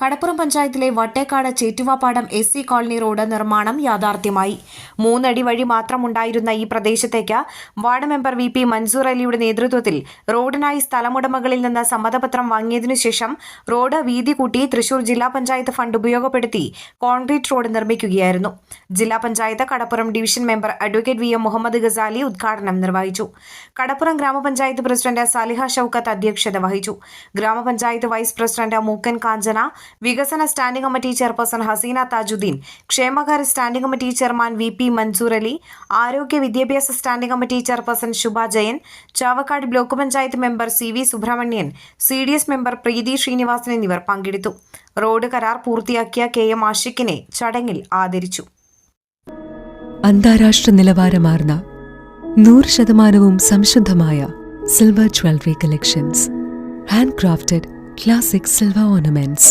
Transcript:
Kadappuram പഞ്ചായത്തിലെ Vattekkad Chettuvappadam S C colony road നിർമ്മാണം യാഥാർത്ഥ്യമായി. മൂന്നടി വഴി മാത്രമുണ്ടായിരുന്ന ഈ പ്രദേശത്തേക്ക് ward member V P Mansoor അലിയുടെ നേതൃത്വത്തിൽ റോഡിനായി സ്ഥലമുടമകളിൽ നിന്ന് സമ്മതപത്രം വാങ്ങിയതിനു ശേഷം റോഡ് വീതി കൂട്ടി തൃശൂർ ജില്ലാ പഞ്ചായത്ത് ഫണ്ട് ഉപയോഗപ്പെടുത്തി കോൺക്രീറ്റ് റോഡ് നിർമ്മിക്കുകയായിരുന്നു. ജില്ലാ panchayat Kadappuram division member advocate V M Muhammad Ghazali ഉദ്ഘാടനം നിർവഹിച്ചു. കടപ്പുറം ഗ്രാമപഞ്ചായത്ത് പ്രസിഡന്റ് സാലിഹ ഷൌക്കത്ത് അധ്യക്ഷത വഹിച്ചു. ഗ്രാമപഞ്ചായത്ത് വൈസ് പ്രസിഡന്റ് മൂക്കൻ കാഞ്ചന വികസന standing committee chairperson Haseena Thajudheen ക്ഷേമകാര്യ standing committee chairman V P Mansoor Ali ആരോഗ്യ വിദ്യാഭ്യാസ standing committee chairperson Shubha Jayan Chavakkad block panchayat member C V Subramanian C D S member Preethi Srinivasan എന്നിവർ പങ്കെടുത്തു. Road കരാർ പൂർത്തിയാക്കിയ K M ആഷിഖിനെ ചടങ്ങിൽ ആദരിച്ചു. അന്താരാഷ്ട്ര നിലവാരമാർന്ന നൂറ് ശതമാനവും സംശുദ്ധമായ silver jewellery collections. Hand crafted classic silver ornaments.